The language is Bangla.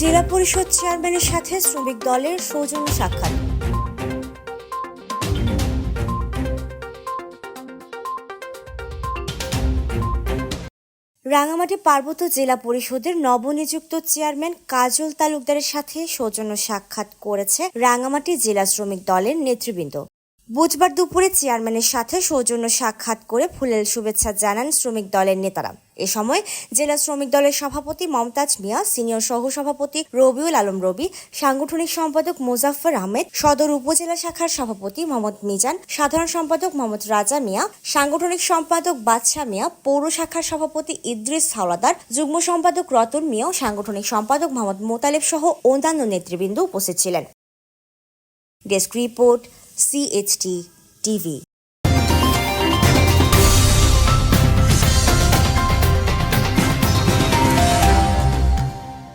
জেলা পরিষদ চেয়ারম্যানের সাথে শ্রমিক দলের সৌজন্য সাক্ষাৎ। রাঙামাটি পার্বত্য জেলা পরিষদের নবনিযুক্ত চেয়ারম্যান কাজল তালুকদারের সাথে সৌজন্য সাক্ষাৎ করেছে রাঙামাটি জেলা শ্রমিক দলের নেতৃবৃন্দ। বুধবার দুপুরে চেয়ারম্যানের সাথে সৌজন্য সাক্ষাৎ করে ফুলেল শুভেচ্ছা জানান শ্রমিক দলের নেতারা। এ সময় জেলা শ্রমিক দলের সভাপতি মমতাজ মিয়া, সিনিয়র সহসভাপতি রবিউল আলম রবি, সাংগঠনিক সম্পাদক মোজাফফর আহমেদ, সদর উপজেলা শাখার সভাপতি মোহাম্মদ মিজান, সাধারণ সম্পাদক মোহাম্মদ রাজা মিয়া, সাংগঠনিক সম্পাদক বাদশা মিয়া, পৌর শাখার সভাপতি ইদ্রিস হাওলাদার, যুগ্ম সম্পাদক রতন মিয়া সাংগঠনিক সম্পাদক মোহাম্মদ মোতালেব সহ অন্যান্য নেতৃবৃন্দ উপস্থিত ছিলেন। Desk report CHT TV.